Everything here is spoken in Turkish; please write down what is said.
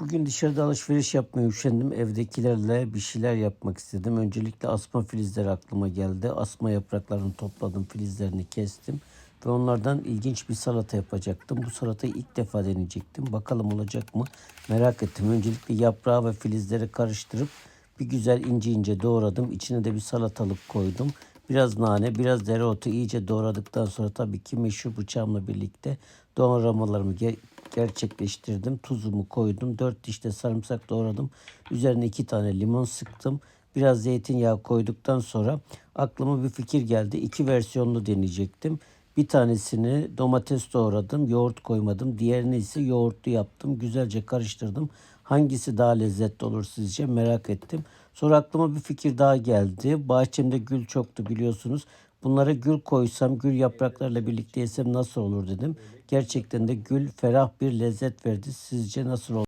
Bugün dışarıda alışveriş yapmaya üşendim. Evdekilerle bir şeyler yapmak istedim. Öncelikle asma filizleri aklıma geldi. Asma yapraklarını topladım, filizlerini kestim. Ve onlardan ilginç bir salata yapacaktım. Bu salatayı ilk defa deneyecektim. Bakalım olacak mı? Merak ettim. Öncelikle yaprağı ve filizleri karıştırıp bir güzel ince ince doğradım. İçine de bir salatalık koydum. Biraz nane, biraz dereotu iyice doğradıktan sonra tabii ki meşhur bıçağımla birlikte doğramalarımı gerçekleştirdim. Tuzumu koydum. 4 diş de sarımsak doğradım. Üzerine 2 tane limon sıktım. Biraz zeytinyağı koyduktan sonra aklıma bir fikir geldi. İki versiyonlu deneyecektim. Bir tanesini domates doğradım, yoğurt koymadım. Diğerini ise yoğurtlu yaptım. Güzelce karıştırdım. Hangisi daha lezzetli olur sizce merak ettim. Sonra aklıma bir fikir daha geldi. Bahçemde gül çoktu biliyorsunuz. Bunlara gül koysam, gül yapraklarıyla birlikte yesem nasıl olur dedim. Gerçekten de gül ferah bir lezzet verdi. Sizce nasıl olur?